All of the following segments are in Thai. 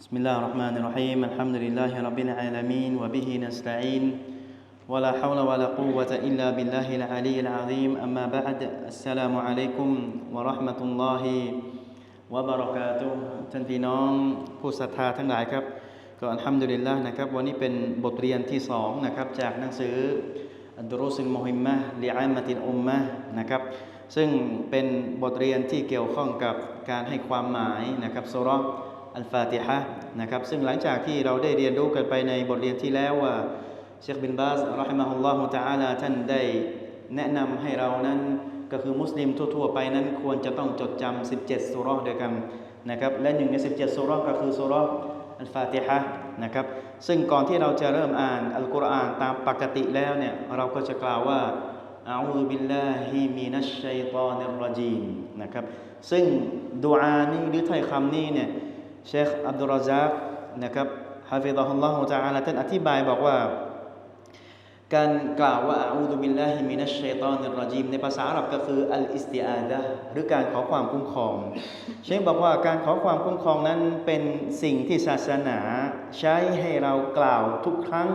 بسم الله الرحمن الرحيم الحمد لله رب العالمين وبه نستعين ولا حول ولا قوة إلا بالله العلي العظيم أما بعد السلام عليكم ورحمة الله وبركاته ท่านพี่น้องผู้ศรัทธาทั้งหลายครับ ก็อัลฮัมดุลิลละนะครับ วันนี้เป็นบทเรียนที่สองนะครับ จากหนังสืออัดรุสุลมุฮิมมะลิอามัติลอุมมะนะครับ ซึ่งเป็นบทเรียนที่เกี่ยวข้องกับการให้ความหมายนะครับสุเราะห์ อัลฟาติฮะนะครับซึ่งหลังจากที่เราได้เรียนรู้กันไปในบทเรียนที่แล้วว่าเชคบินบาสรอฮิมะฮุลลอฮุตะอาลาท่านได้แนะนำให้เรานั้นก็คือมุสลิมทั่ว ๆ ไปนั้นควรจะต้องจดจำ17 สุเราะห์ด้วยกันนะครับและหนึ่งใน 17 สุราะห์ก็คือสุราะห์อัลฟาติฮะนะครับซึ่งก่อนที่เราจะเริ่มอ่านอัลกุรอานตามปกติแล้วเนี่ยเราก็จะกล่าวว่าอาอูบิลลาฮิมินัชชัยตอนิรรจีมนะครับซึ่งดูอานี้หรือถ้อยคำนี้เนี่ย เชคอับดุลรซักนะครับฮะฟิดะฮุลลอฮุตะอาลาท่านอธิบายบอกว่า การกล่าวว่าอาอูดุบิลลาฮิมินัชชัยตอนิรรจีมในภาษาอาหรับก็คืออัลอิสติอาดะห์หรือการขอความคุ้มครอง เชคบอกว่าการขอความคุ้มครองนั้นเป็นสิ่งที่ศาสนาใช้ให้เรากล่าวทุกครั้ง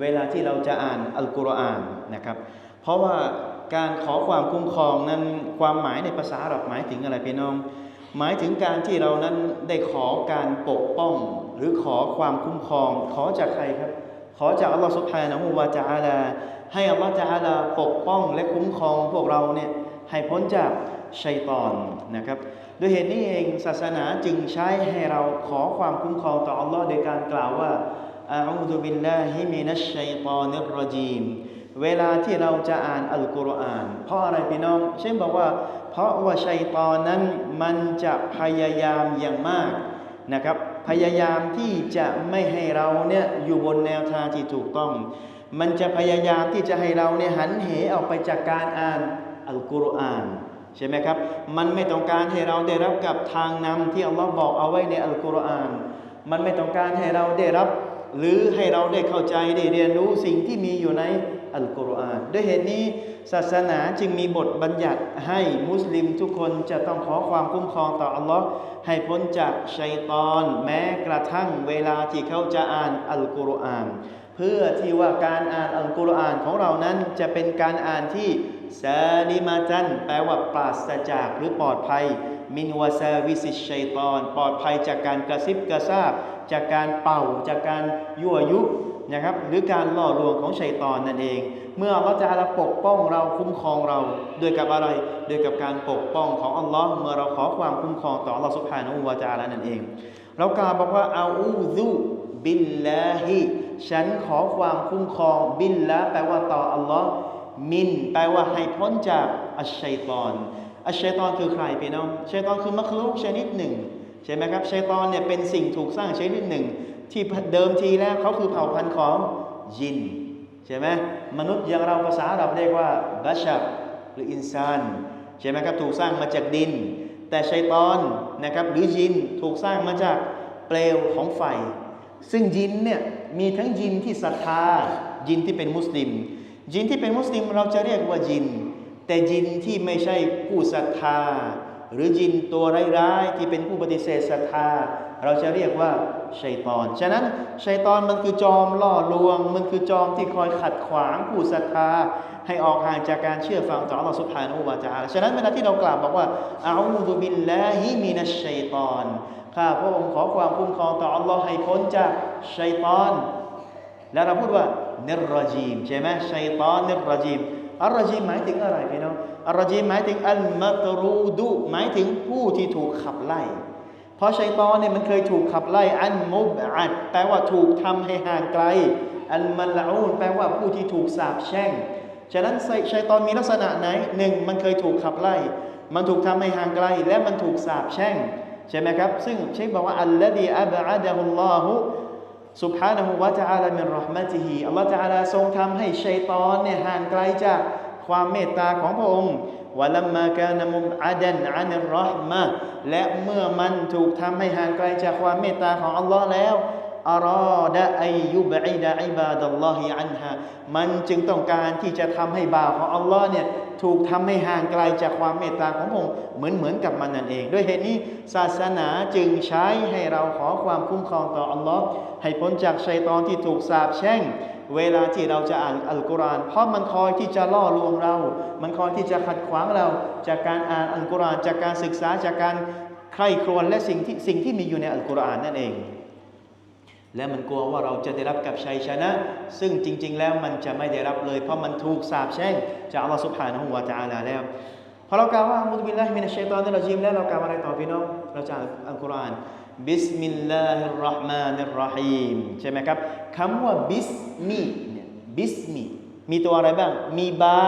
เวลาที่เราจะอ่านอัลกุรอานนะครับ เพราะว่าการขอความคุ้มครองนั้นความหมายในภาษาอาหรับหมายถึงอะไรพี่น้อง หมายถึงการที่เรานั้นได้ขอการปกป้องหรือขอความคุ้มครอง ขอจากใครครับ ขอจากอัลลอฮฺสุบฮานะฮูวาจาอาลา ให้อัลลอฮฺจาอาลาปกป้องและคุ้มครองพวกเราเนี่ยให้พ้นจากชัยตอนนะครับด้วยเหตุนี้เองศาสนาจึงใช้ให้เราขอความคุ้มครองต่ออัลลอฮ์โดยการกล่าวว่าอาอูดุบิลลาฮิมินัชชัยตอนิรรจีมเวลาที่เราจะอ่านอัลกุรอาน เพราะอะไรพี่น้อง เช่นบอกว่า เพราะว่าชัยตอนนั้นมันจะพยายามอย่างมากนะครับ พยายามที่จะไม่ให้เราเนี่ยอยู่บนแนวทางที่ถูกต้อง มันจะพยายามที่จะให้เราเนี่ยหันเหออกไปจากการอ่านอัลกุรอานใช่ไหมครับ มันไม่ต้องการให้เราได้รับกับทางนำที่อัลลอฮ์บอกเอาไว้ในอัลกุรอาน มันไม่ต้องการให้เราได้รับ หรือให้เราได้เข้าใจได้เรียนรู้สิ่งที่มีอยู่ในอัลกุรอาน ด้วยเหตุนี้ ศาสนาจึงมีบทบัญญัติให้มุสลิมทุกคนจะต้องขอความคุ้มครองต่ออัลลอฮ์ให้พ้นจากชัยตอน แม้กระทั่งเวลาที่เขาจะอ่านอัลกุรอาน เพื่อที่ว่าการอ่านอัลกุรอานของเรานั้นจะเป็นการอ่านที่ซาลิมาจันแปลว่าปราศจากหรือปลอดภัย มินวาซาวิสิชัยตอน ปลอดภัยจากการกระซิบกระซาบ จากการเป่าจากการยั่วยุนะครับหรือการล่อลวงของชัยตอนนั่นเอง เมื่ออัลลอฮฺจะละปกป้องเราคุ้มครองเราโดยกับอะไรโดยกับการปกป้องของอัลลอฮ์เมื่อเราขอความคุ้มครองต่ออัลลอฮฺสุบฮานะฮูวะจาละนั่นเอง เรากล่าวบอกว่าอาอูซุบิลลาฮิฉันขอความคุ้มครองบิลละแปลว่าต่ออัลลอฮ์มิน แปลว่าให้พ้นจากอัชชัยตอนอัชชัยตอนคือใครพี่น้องชัยตอนคือมัคลูกชนิดหนึ่งใช่ไหมครับชัยตอนเนี่ยเป็นสิ่งถูกสร้างชนิดหนึ่ง ที่เดิมทีแล้วเขาคือเผ่าพันธุ์ของยินใช่ไหมมนุษย์อย่างเราภาษาอาหรับเรียกว่าบัชับหรืออินซานใช่ไหมครับถูกสร้างมาจากดิน แต่ชัยตอนนะครับหรือยินถูกสร้างมาจากเปลวของไฟ ซึ่งยินเนี่ยมีทั้งยินที่ศรัทธายินที่เป็นมุสลิม ยินที่เป็นมุสลิมเราจะเรียกว่ายิน แต่ยินที่ไม่ใช่ผู้ศรัทธา หรือยินตัวร้ายๆที่เป็นผู้ปฏิเสธศรัทธา เราจะเรียกว่าชัยตอน ฉะนั้นชัยตอนมันคือจอมล่อลวง มันคือจอมที่คอยขัดขวางผู้ศรัทธา ให้ออกห่างจากการเชื่อฟังต่ออัลลอฮฺสุบฮานาอูวาจาฉะนั้นเวลาที่เรากล่าวบอกว่าอาอูดุบิลลาฮิมินัชชัยตอนข้าพระองค์ขอความคุ้มครองต่ออัลลอฮ์ให้พ้นจากชัยตอน แล้วเราพูดว่าเนรรจีมใช่ไหมชัยตอนเนรรจีม อัลรจีหมายถึงอะไรพี่น้องอัลรจีหมายถึงอัลมัตรูดุหมายถึงผู้ที่ถูกขับไล่ เพราะชัยตอนเนี่ยมันเคยถูกขับไล่อันมุบอัดแปลว่าถูกทำให้ห่างไกล อันมัลอูนแปลว่าผู้ที่ถูกสาปแช่ง ฉะนั้นชัยตอนมีลักษณะไหนหนึ่งมันเคยถูกขับไล่ มันถูกทำให้ห่างไกล และมันถูกสาปแช่งใช่ไหมครับ ซึ่งเชคบอกว่าอัลลดีอับอาดะฮุลลอฮุ สุภานะฮูวะจาลามินรอฮ์มะติฮีอัลลอฮ์จาลาทรงทำให้ชัยตอนเนี่ยห่างไกลจากความเมตตาของพระองค์วะลัมมากานมุมอาดันอันิรอฮ์มะและเมื่อมันถูกทำให้ห่างไกลจากความเมตตาของอัลลอฮ์แล้วอารอดะไอยุบไอดะไอบาดัลลอฮิอันฮะมันจึงต้องการที่จะทำให้บ่าวของอัลลอฮ์เนี่ย ถูกทำให้ห่างไกลจากความเมตตาของพระองค์เหมือนเหมือนกับมันนั่นเอง ด้วยเหตุนี้ศาสนาจึงใช้ให้เราขอความคุ้มครองต่ออัลลอฮ์ให้พ้นจากชัยตอนที่ถูกสาปแช่ง เวลาที่เราจะอ่านอัลกุรอานเพราะมันคอยที่จะล่อลวงเรา มันคอยที่จะขัดขวางเราจากการอ่านอัลกุรอานจากการศึกษาจากการใคร่ครวญและสิ่งที่สิ่งที่มีอยู่ในอัลกุรอานนั่นเอง และมันกลัวว่าเราจะได้รับกับชัยชนะ ซึ่งจริง ๆ แล้วมันจะไม่ได้รับเลย เพราะมันถูกสาปแช่งจากอัลลอฮฺสุบฮานะฮูวะตะอาลาแล้วพอเรากล่าวว่ามุสบิลลาฮิมินัชชัยตอนิรรจีมแล้วเรากล่าวอะไรต่อพี่น้องเราจะอ่านอัลกุรอานบิสมิลลาฮิรเราะห์มานิรเราะฮีมใช่ไหมครับคำว่าบิสมีเนี่ยบิสมีมีตัวอะไรบ้าง มีบา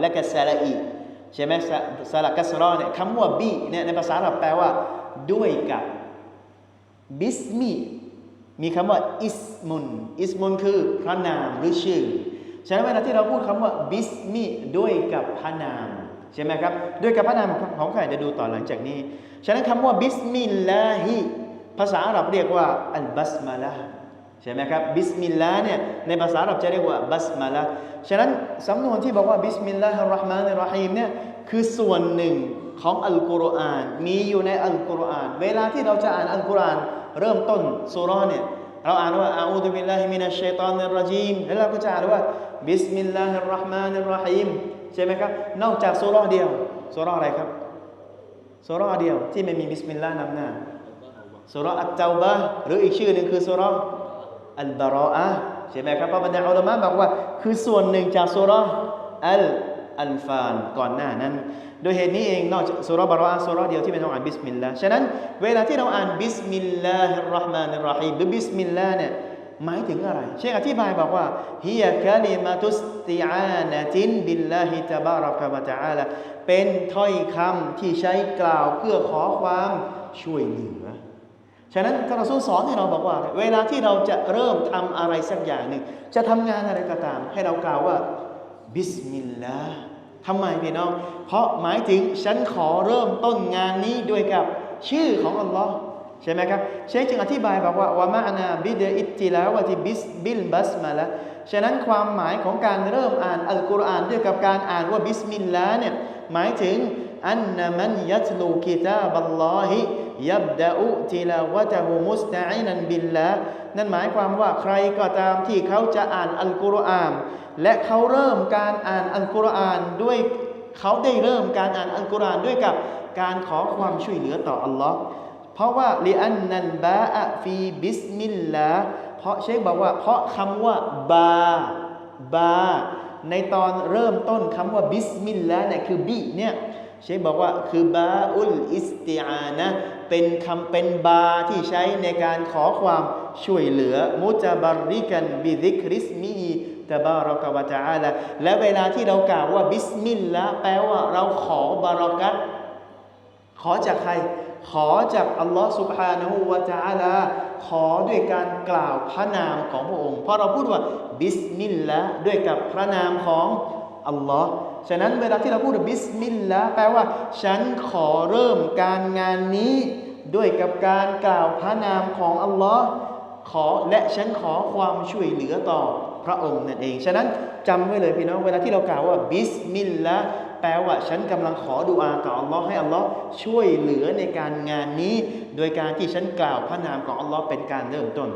และก็สระอีใช่ไหมสระสระกัสรอเนี่ยคำว่าบีเนี่ยในภาษาอาหรับแปลว่า ด้วยกับบิสมี มีคำว่าอิสมุนอิสมุนคือพระนามหรือชื่อ ฉะนั้นเวลาที่เราพูดคำว่าบิสมีด้วยกับพระนามใช่ไหมครับ ด้วยกับพระนามของใครจะดูต่อหลังจากนี้ ฉะนั้นคำว่าบิสมิลลาฮิภาษาอาหรับเรียกว่าอัลบัสมาลาใช่ไหมครับบิสมิลลาเนี่ยในภาษาอาหรับจะเรียกว่าบัสมาลาฉะนั้นสำนวนที่บอกว่าบิสมิลลาฮิรราะห์มานิรราะฮีมเนี่ยคือส่วนหนึ่งของอัลกุรอานมีอยู่ในอัลกุรอาน เวลาที่เราจะอ่านอัลกุรอาน เริ่มต้นสุราะห์เนี่ยเราอ่านว่าอาอูดุบิลลาฮิมินัชชัยฏอนิรรจีมแล้วเราก็จะอ่านว่าบิสมิลลาฮิรราะห์มานิรราะฮีมใช่ไหมครับนอกจากสุราะห์เดียวสุราะห์อะไรครับสุราะห์เดียวที่ไม่มีบิสมิลลาห์นำหน้าสุราะห์อัตเตาบะห์หรืออีกชื่อหนึ่งคือสุราะห์อัลบารออะใช่ไหมครับเพราะบรรดาอัลามะบอกว่า คือส่วนหนึ่งจากสุราะห์อัล อัลฟานก่อนหน้านั้น โดยเหตุนี้เองนอกจากสุราะห์บารอสุราเดียวที่ไม่ต้องอ่านบิสมิลลาห์ฉะนั้นเวลาที่เราอ่านบิสมิลลาฮิรราะห์มานิรราะฮีมหรือบิสมิลลาห์เนี่ยหมายถึงอะไร เชคอธิบายบอกว่าฮิยะกะลิมาตุสติอานะตินบิลลาฮิตะบารักะวะตะอาลาเป็นถ้อยคำที่ใช้กล่าวเพื่อขอความช่วยเหลือฉะนั้นท่านรอซูลสอนให้เราบอกว่า เวลาที่เราจะเริ่มทำอะไรสักอย่างหนึ่งจะทำงานอะไรก็ตาม ให้เรากล่าวว่า บิสมิลลาห์ทำไมพี่น้อง เพราะหมายถึงฉันขอเริ่มต้นงานนี้ด้วยกับชื่อของอัลลอฮ์ใช่ไหมครับเชคจึงอธิบายบอกว่าวะมานาบิดอิตติลาวะติบิสบิลบัสมาละฉะนั้นความหมายของการเริ่มอ่านอัลกุรอานด้วยกับการอ่านว่าบิสมิลลาห์เนี่ยหมายถึง อันนมันยัตลูกิตาบัลลอฮิยับดะอุติลาวะตะฮูมุสตะอินันบิลละนั่นหมายความว่าใครก็ตามที่เขาจะอ่านอัลกุรอานและเขาเริ่มการอ่านอัลกุรอานด้วยเขาได้เริ่มการอ่านอัลกุรอานด้วยกับการขอความช่วยเหลือต่ออัลลอฮ์เพราะว่าลิอันนันบาอะฟีบิสมิลลาเพราะเชคบอกว่าเพราะคำว่าบาบาในตอนเริ่มต้นคำว่าบิสมิลลาเนี่ยคือบิเนี่ย เชฟบอกว่าคือบาอุลอิสติอานะเป็นคำเป็นบาที่ใช้ในการขอความช่วยเหลือมุจบาริกันบิดิคริสมีตะบารอกวาจาละและเวลาที่เรากล่าวว่าบิสมิลละแปลว่าเราขอบารอกัตขอจากใคร ขอจากอัลลอฮ์สุบฮานะฮูวะจาละขอด้วยการกล่าวพระนามของพระองค์ เพราะเราพูดว่าบิสมิลละด้วยกับพระนามของ อัลลอฮ์ฉะนั้นเวลาที่เราพูดบิสมิลลาห์แปลว่า ฉันขอเริ่มการงานนี้ ด้วยกับการกล่าวพระนามของอัลลอฮ์ขอและฉันขอความช่วยเหลือต่อพระองค์นั่นเอง ฉะนั้นจำไว้เลยพี่น้องเวลาที่เรากล่าวว่าบิสมิลลาห์แปลว่าฉันกำลังขอดุอาต่ออัลลอฮ์ให้อัลลอฮ์ช่วยเหลือในการงานนี้ โดยการที่ฉันกล่าวพระนามของอัลลอฮ์เป็นการเริ่มต้น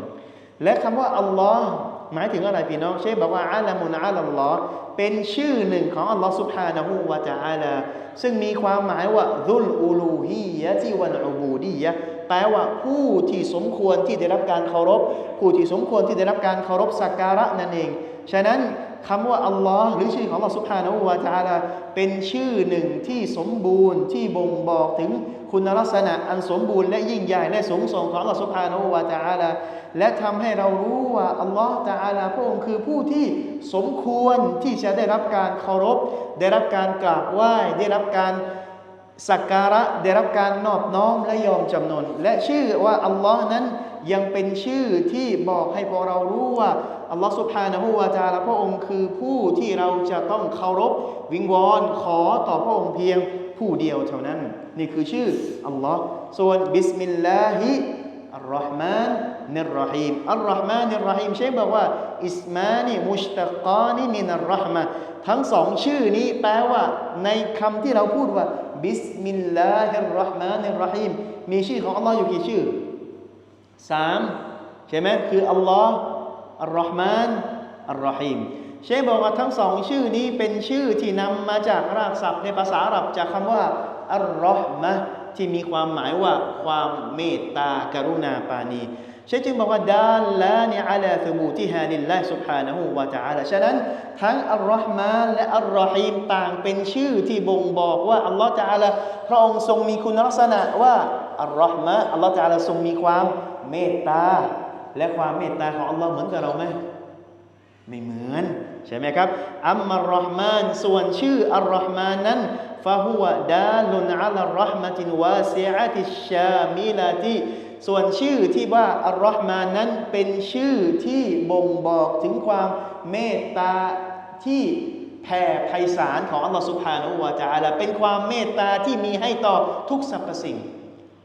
และคำว่าอัลลอฮ์ หมายถึงอะไรพี่น้อง เชฟบอกว่าอัลมุนอัลลอฮ์เป็นชื่อหนึ่งของอัลลอฮ์สุบฮานะฮูวาจาอลาซึ่งมีความหมายว่าดุลอูลูฮียะที่วันอูบูดียะแปลว่าผู้ที่สมควรที่ได้รับการเคารพ ผู้ที่สมควรที่ได้รับการเคารพสักการะนั่นเอง ฉะนั้น คำว่าอัลลอฮ์หรือชื่อของอัลลอฮ์สุภานะวาจาลาเป็นชื่อหนึ่งที่สมบูรณ์ที่บ่งบอกถึงคุณลักษณะอันสมบูรณ์และยิ่งใหญ่และสูงส่งของอัลลอฮ์สุภานะวาจาลาและทำให้เรารู้ว่าอัลลอฮ์จาลาพระองค์คือผู้ที่สมควรที่จะได้รับการเคารพ ได้รับการกราบไหว้ได้รับการสักการะได้รับการนอบน้อมและยอมจำนนและชื่อว่าอัลลอฮ์นั้น ยังเป็นชื่อที่บอกให้พวกเรารู้ว่าอัลลอฮฺสุบฮานะฮูวาจาและพระองค์คือผู้ที่เราจะต้องเคารพ วิงวอนขอต่อพระองค์เพียงผู้เดียวเท่านั้น นี่คือชื่ออัลลอฮ์ส่วนบิสมิลลาฮิอัลลอฮ์มานนิรรหีมอัลลอฮ์มานิรรหีมใชคบอกว่าอิสมานีมุชตะกานีมินอัลลอฮ์มาทั้งสองชื่อนี้แปลว่า ในคำที่เราพูดว่าบิสมิลลาฮิรราะห์มานิรรหีมมีชื่อของอัลลอฮ์อยู่กี่ชื่อ สามใช่ไหมคืออัลลอฮ์อัลลอฮ์มานอัลลอฮีมเชคบอกว่าทั้งสองชื่อนี้เป็นชื่อที่นำมาจากรากศัพท์ในภาษาอาหรับจากคำว่าอัลลอฮ์มะที่มีความหมายว่าความเมตตากรุณาปาณีเชคจึงบอกว่าดาลลานิอาลาสบูติฮาลิลลาสุบฮานะฮูวะตะอาลาฉะนั้นทั้งอัลลอฮ์มานและอัลลอฮีมต่างเป็นชื่อที่บ่งบอกว่าอัลลอฮ์ตะอาลาพระองค์ทรงมีคุณลักษณะว่าอัลลอฮ์มะอัลลอฮ์ตะอาลาทรงมีความ เมตตา และความเมตตาของอัลลอฮ์เหมือนกับเราไหมไม่เหมือน ใช่ไหมครับ อัมมัลรอฮ์มานส่วนชื่ออัลลอฮ์มานนั้นฟะฮุวะดาลุนอัลรอฮ์มะตินวาซิอะติชามิลาติส่วนชื่อที่ว่าอัลลอฮ์มานั้นเป็นชื่อที่บ่งบอกถึงความเมตตาที่แผ่ไพศาลของอัลลอฮ์สุบฮานะฮูวะตะอาลาเป็นความเมตตาที่มีให้ต่อทุกสรรพสิ่ง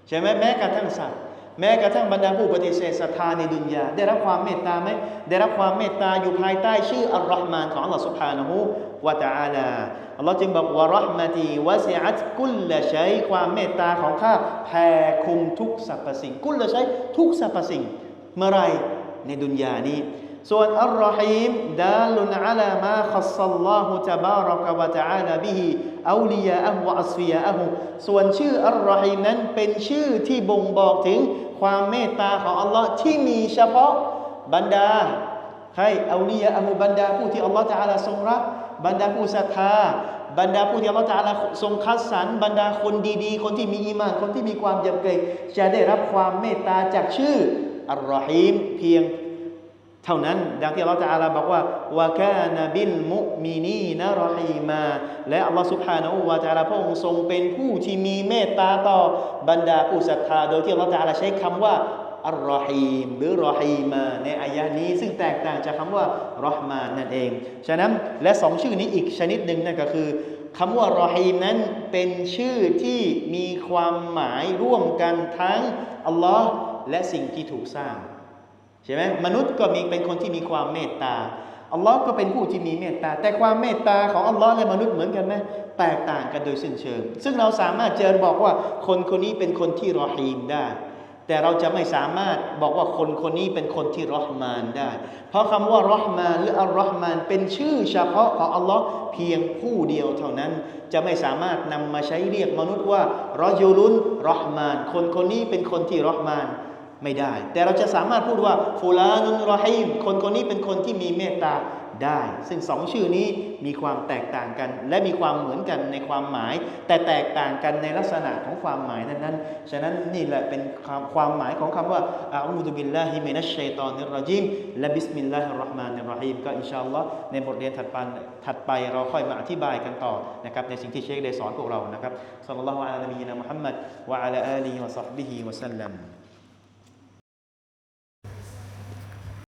ใช่ไหมแม้กระทั่งสัตว์ แม้กระทั่งบรรดาผู้ปฏิเสธศรัทธาในดุนยาได้รับความเมตตาไหมได้รับความเมตตาอยู่ภายใต้ชื่ออัลลอฮ์มานของอัลลอฮ์สุบฮานะฮูวะตาอาลาอัลลอฮ์จึงบอกว่ะรหมตีวะซีอัตกุลละชัยความเมตตาของข้าแผ่คุมทุกสรรพสิ่ง กุลละชัยทุกสรรพสิ่ง เมื่อไรในดุนยานี้ ส่วนอัลรอฮีมดาลุนอาลามาขัสซัลลอฮุตะบารักวะตะอาลาบิฮิอาลียาอะฮุวะอัสฟิยาอะฮุส่วนชื่ออัลรอฮีมนั้นเป็นชื่อที่บ่งบอกถึงความเมตตาของอัลลอฮ์ที่มีเฉพาะบรรดาใครอาลียาอะฮุบรรดาผู้ที่อัลลอฮ์ตะอาลาทรงรักบรรดาผู้ศรัทธาบรรดาผู้ที่อัลลอฮฺตะอาลาทรงคัดสรรบรรดาคนดีๆ คนที่มีอีมาน คนที่มีความยำเกรงจะได้รับความเมตตาจากชื่ออัลรอฮีมเพียง เท่านั้นดังที่อัลลอฮฺตะอาลาบอกว่าวะกานบิลมุมินีนะรอฮีมา และอัลลอฮฺสุบฮานะฮูวะตะอาลาพระองค์ทรงเป็นผู้ที่มีเมตตาต่อบรรดาผู้ศรัทธาโดยที่อัลลอฮฺตะอาลาใช้คำว่าอัลรอฮีมหรือรอฮีมาในอายะนี้ ซึ่งแตกต่างจากคำว่ารอห์มานนั่นเอง ฉะนั้นและสองชื่อนี้อีกชนิดหนึ่งนั่นก็คือคำว่ารอฮีมนั้นเป็นชื่อที่มีความหมายร่วมกันทั้งอัลลอฮ์และสิ่งที่ถูกสร้าง ใช่ไหมมนุษย์ก็มีเป็นคนที่มีความเมตตาอัลลอฮ์ก็เป็นผู้ที่มีเมตตา แต่ความเมตตาของอัลลอฮ์และมนุษย์เหมือนกันไหมแตกต่างกันโดยสิ้นเชิง ซึ่งเราสามารถเจอบอกว่าคนคนนี้เป็นคนที่รอฮีมได้ แต่เราจะไม่สามารถบอกว่าคนคนนี้เป็นคนที่รอห์มานได้ เพราะคำว่ารอห์มานหรืออัลรอห์มานเป็นชื่อเฉพาะของอัลลอฮ์เพียงผู้เดียวเท่านั้น จะไม่สามารถนำมาใช้เรียกมนุษย์ว่ารอยูลุนรอห์มาน คนคนนี้เป็นคนที่รอห์มาน ไม่ได้ แต่เราจะสามารถพูดว่าฟูลานุนรอฮีมคนคนนี้เป็นคนที่มีเมตตาได้ ซึ่งสองชื่อนี้มีความแตกต่างกัน และมีความเหมือนกันในความหมาย แต่แตกต่างกันในลักษณะของความหมายนั้นๆฉะนั้นนี่แหละเป็นความความหมายของคำว่าอาอูดุบิลลาฮิมินัชชัยตอนิรรจิมและบิสมิลลาฮิรราะห์มานิรราะฮีมก็อินชาอัลลอฮ์ในบทเรียนถัดไปถัดไปเราค่อยมาอธิบายกันต่อนะครับในสิ่งที่เชคได้สอนพวกเรานะครับศ็อลลัลลอฮุอะลัยฮิวะซัลลัมวะอะลาอาลีวะศ็อฮบิฮิวะซัลลัม